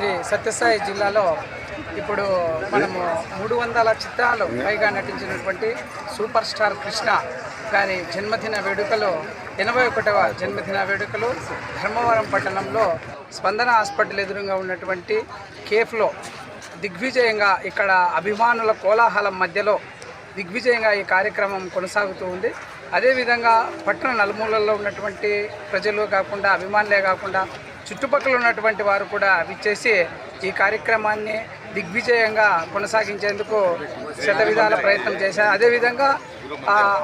శ్రీ సత్యసాయి జిల్లాలో ఇప్పుడు మనము మూడు వందల చిత్రాలు పైగా నటించినటువంటి సూపర్ స్టార్ కృష్ణ గారి జన్మదిన వేడుకలు ఎనభై ఒకటవ జన్మదిన వేడుకలు ధర్మవరం పట్టణంలో స్పందన హాస్పిటల్ ఎదురుగా ఉన్నటువంటి కేఫ్లో దిగ్విజయంగా ఇక్కడ అభిమానుల కోలాహలం మధ్యలో దిగ్విజయంగా ఈ కార్యక్రమం కొనసాగుతూ ఉంది. అదేవిధంగా పట్టణ నలుమూలల్లో ఉన్నటువంటి ప్రజలు కాకుండా అభిమానులే కాకుండా చుట్టుపక్కల ఉన్నటువంటి వారు కూడా విచ్చేసి ఈ కార్యక్రమాన్ని దిగ్విజయంగా కొనసాగించేందుకు శత విధాల ప్రయత్నం చేశారు. అదేవిధంగా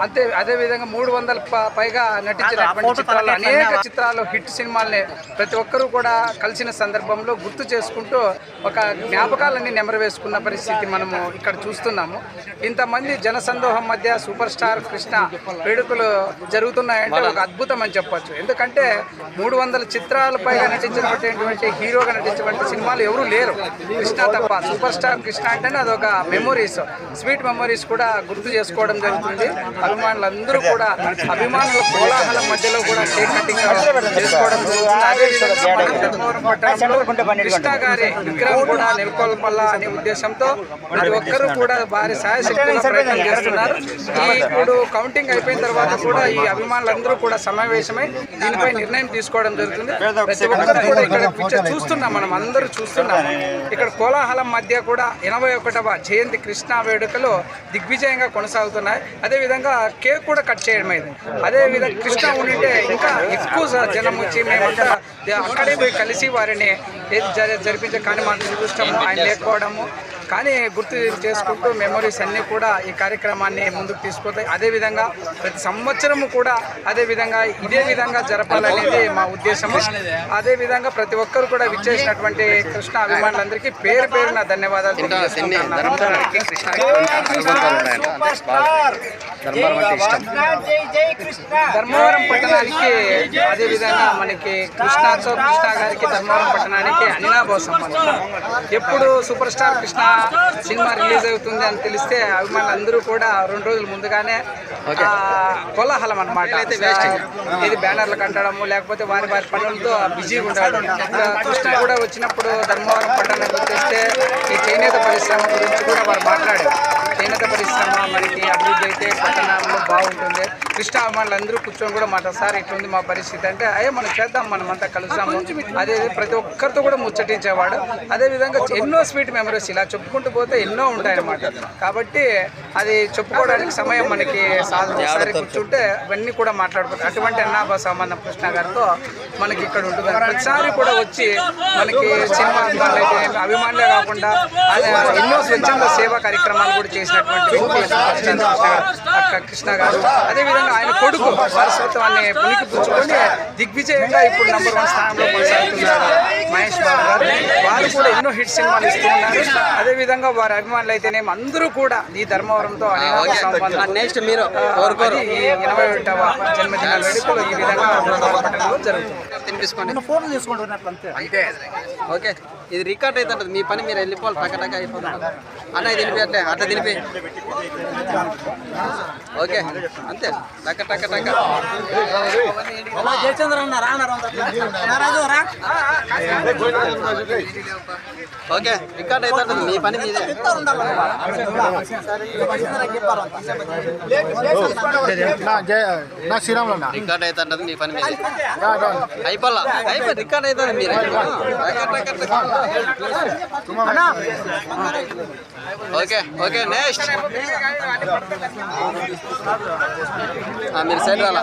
అంతే అదేవిధంగా మూడు వందల ప- పైగా నటించినటువంటి చిత్రాలు అనేక చిత్రాలు హిట్ సినిమాల్ని ప్రతి ఒక్కరూ కూడా కలిసిన సందర్భంలో గుర్తు చేసుకుంటూ ఒక జ్ఞాపకాలన్నీ నెమరు వేసుకున్న పరిస్థితి మనము ఇక్కడ చూస్తున్నాము. ఇంతమంది జనసందోహం మధ్య సూపర్ స్టార్ కృష్ణ వేడుకలు జరుగుతున్నాయంటే ఒక అద్భుతం అని చెప్పొచ్చు. ఎందుకంటే మూడు వందల చిత్రాల పైగా నటించినటువంటి హీరోగా నటించినటువంటి సినిమాలు ఎవరూ లేరు. కృష్ణ తప్ప సూపర్ స్టార్ కృష్ణ అంటేనే అదొక మెమొరీస్ స్వీట్ మెమొరీస్ కూడా గుర్తు చేసుకోవడం జరుగుతుంది అభిమానులందరూ కూడా అభిమానుల కోలాహలం మధ్యలో కూడా కేక్ కటింగ్ చేసుకోవడం జరుగుతుంది కృష్ణ గారి విగ్రహం కూడా నెలకొల్పాలా అనే ఉద్దేశంతో ప్రతి ఒక్కరూ కూడా వారి సాయశక్తుల ప్రయత్నం చేస్తున్నారు ఇప్పుడు కౌంటింగ్ అయిపోయిన తర్వాత కూడా ఈ అభిమానులందరూ కూడా సమావేశమై దీనిపై నిర్ణయం తీసుకోవడం జరుగుతుంది ప్రతి ఒక్కరు కూడా ఇక్కడ పిక్చర్ చూస్తున్నాం మనం అందరూ చూస్తున్నాం ఇక్కడ కోలాహలం మధ్య కూడా ఎనభై ఒకటవ జయంతి కృష్ణ వేడుకలు దిగ్విజయంగా కొనసాగుతున్నాయి. అదేవిధంగా కేక్ కూడా కట్ చేయడం అయింది. అదేవిధంగా కృష్ణ ఉండింటే ఇంకా ఎక్కువ జనం వచ్చి మేమంతా అక్కడే పోయి కలిసి వారిని ఏది జరిపించే కానీ మనం దురదృష్టము ఆయన లేకపోవడము. కానీ గుర్తు చేసుకుంటూ మెమరీస్ అన్నీ కూడా ఈ కార్యక్రమాన్ని ముందుకు తీసుకుపోతాయి. అదేవిధంగా ప్రతి సంవత్సరము కూడా అదే విధంగా ఇదే విధంగా జరపాలనేది మా ఉద్దేశము. అదేవిధంగా ప్రతి ఒక్కరు కూడా విచ్చేసినటువంటి కృష్ణ అభిమానులందరికీ పేరు పేరున ధన్యవాదాలు. ధర్మవరం పట్టణానికి అదే విధంగా మనకి కృష్ణాతో కృష్ణ గారికి ధర్మవరం పట్టణానికి అనినాభావ సంబంధం ఎప్పుడు super star Krishna cinema release అవుతుంది అని తెలిస్తే అభిమానులందరూ కూడా రెండు రోజుల ముందుగానే కోలాహలం అనమాట ఇది బ్యానర్లు కట్టడము లేకపోతే వారి వారి పనులతో బిజీగా ఉంటారు ఇంకా కృష్ణ కూడా వచ్చినప్పుడు ధర్మవరం పట్టణానికి వచ్చేస్తే ఈ చేనేత పరిశ్రమ గురించి కూడా వారు మాట్లాడారు. చేనేత పరిశ్రమ మనకి అభివృద్ధి అయితే పట్టణంలో బాగుంటుంది కృష్ణ అభిమానులందరూ కూర్చొని కూడా మాట సార్ ఇట్లుంది మా పరిస్థితి. అంటే అయ్యే మనం చేద్దాం మనం అంతా కలుసాము అదే ప్రతి ఒక్కరితో కూడా ముచ్చటించేవాడు. అదే విధంగా ఎన్నో స్వీట్ మెమరీస్ ఇలా చెప్పుకుంటూ పోతే ఎన్నో ఉంటాయన్నమాట. కాబట్టి అది చెప్పుకోవడానికి సమయం మనకి సాధ ఒకసారి కూర్చుంటే ఇవన్నీ కూడా మాట్లాడుకుంటాం అటువంటి అన్నాభా సంబంధం కృష్ణ గారితో మనకి ఇక్కడ ఉంటుంది. ప్రతిసారి కూడా వచ్చి మనకి సినిమా అభిమానులు అయితే అభిమానులే కాకుండా అదే ఎన్నో స్వచ్ఛంద సేవా కార్యక్రమాలు కూడా చేసినటువంటి కృష్ణ కృష్ణ గారు. అదేవిధంగా ఆయన కొడుకు వారసత్వాన్ని పునికి పుచ్చుకొని దిగ్విజయంగా ఇప్పుడు నంబర్ వన్ స్థానంలో కొనసాగుతున్నారు మహేష్ బాబు గారు. వారు కూడా ఎన్నో హిట్ సినిమాలు ఇస్తున్నారు అదేవిధంగా వారి అభిమానులు అయితేనేమి అందరూ కూడా ఈ ధర్మవరంతో నెక్స్ట్ మీరు ఎనభై ఒకటవ జన్మదిన వేడుకలు ఈ విధంగా జరుగుతుంది. అంతే. అంతే. ఓకే. ఇది రికార్డ్ అయితే ఉంటుంది మీ పని మీరు వెళ్ళిపోవాలి. టక టక అయిపోతుంది. అన్న ఇది తినిపి అట్లే అట్లా తినిపి ఓకే. అంతే. టక టక టక. జయచంద్ర అన్న రాజు రా. ఓకే. రికార్డ్ అయితే ఉంటుంది మీ పని మీదే. రికార్డ్ అయితే ఉంటుంది మీ పని మీదే. అయిపోలా. అయిపోయి రికార్డ్ అవుతుంది మీరు. ఓకే ఓకే నెక్స్ట్ మీరు సైడ్ రాలా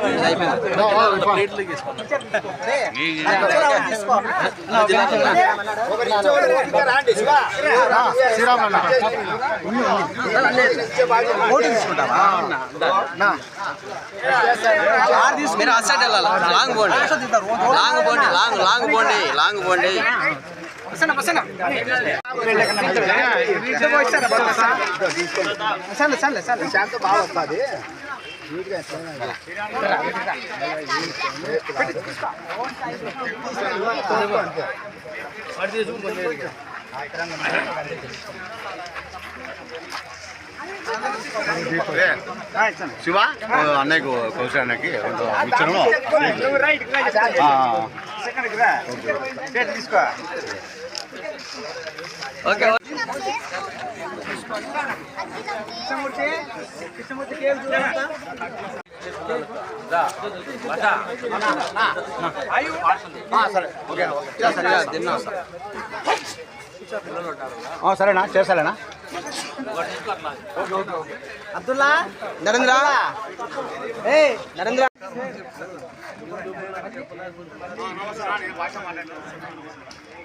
మీరు ఆ సైడ్ వెళ్ళాలి? లాంగ్ పోండి లాంగ్ పోండి లాంగ్ లాంగ్ పోండి లాంగ్ పోండి వస్తాను వస్తాను సరే సరే సరే శాంత బాగా వస్తుంది శివ అన్నయ్యకు కౌశల్ అన్నకి ఇచ్చాను. సార్ సరేనా చేస్తాలేనా? అబ్దుల్లా? నరేంద్ర? ఏ? నరేంద్ర?